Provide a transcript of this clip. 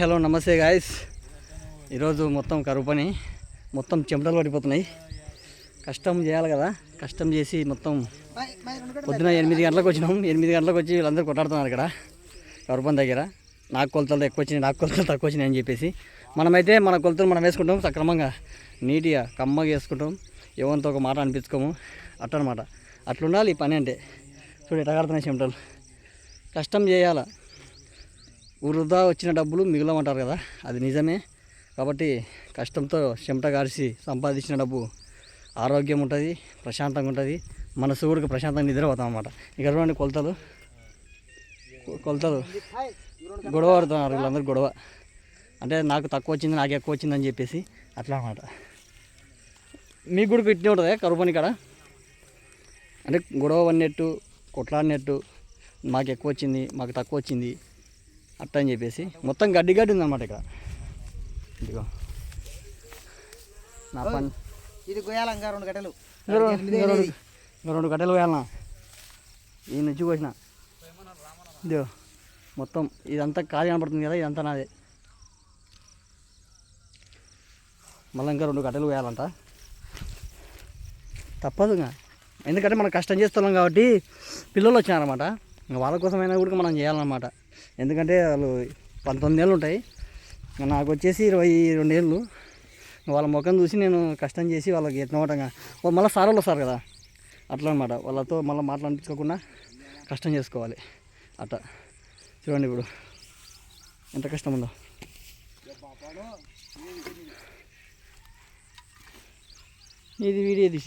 Hello నమస్తే guys ఈరోజు మొత్తం కరువు పని. మొత్తం చెమటలు పడిపోతున్నాయి. కష్టం చేయాలి కదా. కష్టం చేసి మొత్తం పొద్దున ఎనిమిది గంటలకు వచ్చినాం. ఎనిమిది గంటలకు వచ్చి వీళ్ళందరూ కొట్లాడుతున్నారు ఇక్కడ. కరువు పని దగ్గర. నాకు కొలతలు ఎక్కువ వచ్చినాయి నాకు కొలతలు తక్కువ వచ్చినాయి అని చెప్పేసి. మనమైతే మన కొలతలు మనం వేసుకుంటాం. సక్రమంగా నీట్గా కమ్మగా వేసుకుంటాం. ఎవరితో ఒక మాట అనిపించుకోము. అట్టనమాట. అట్లుండాలి ఈ పని అంటే. చూడు ఎట్లా కడుతున్నాయి చెమటలు. కష్టం చేయాలా? వృధా వచ్చిన డబ్బులు మిగిలమంటారు కదా అది నిజమే. కాబట్టి కష్టంతో చెమట కారిసి సంపాదించిన డబ్బు ఆరోగ్యం ఉంటుంది ప్రశాంతంగా ఉంటుంది మనసు కూడా ప్రశాంతంగా నిద్రపోతాం అనమాట ఇక చూడండి కొలతలు. కొలతలు. గొడవ పడుతున్నారు వీళ్ళందరూ గొడవ. అంటే నాకు తక్కువ వచ్చింది నాకు ఎక్కువ వచ్చింది అని చెప్పేసి అట్లా అనమాట మీకు కూడా పెట్టినే ఉంటుంది కరుపని కాడ? అంటే గొడవ పడినట్టు కొట్లాడినట్టు మాకు ఎక్కువ వచ్చింది మాకు తక్కువ వచ్చింది అట్ట అని చెప్పేసి. మొత్తం గడ్డి గడ్డి ఉందన్నమాట ఇక్కడ. ఇదిగో. నా పని. ఇది గోయాలంగా రెండు ఇంకా రెండు గడ్డలు వేయాలనా ఈ నుంచి కోసిన. ఇదిగో. మొత్తం ఇదంతా ఖాళీ కనపడుతుంది కదా ఇదంతా నాదే. మళ్ళీ ఇంకా రెండు గడ్డలు వేయాలంట తప్పదు ఇంకా. ఎందుకంటే మనం కష్టం చేస్తున్నాం కాబట్టి పిల్లలు వచ్చినారన్నమాట. వాళ్ళ కోసమైనా కూడా మనం చేయాలన్నమాట. ఎందుకంటే వాళ్ళు పంతొమ్మిది ఏళ్ళు ఉంటాయి. నాకు వచ్చేసి ఇరవై రెండు ఏళ్ళు. వాళ్ళ ముఖం చూసి నేను కష్టం చేసి వాళ్ళకి ఎత్తనవటంగా మళ్ళీ సార్ వాళ్ళు వస్తారు కదా. అట్లా అనమాట వాళ్ళతో మళ్ళీ మాట్లాడించుకోకుండా కష్టం చేసుకోవాలి. అట్ట. చూడండి ఇప్పుడు. ఎంత కష్టం ఉందో. ఇది వీడియో తీసి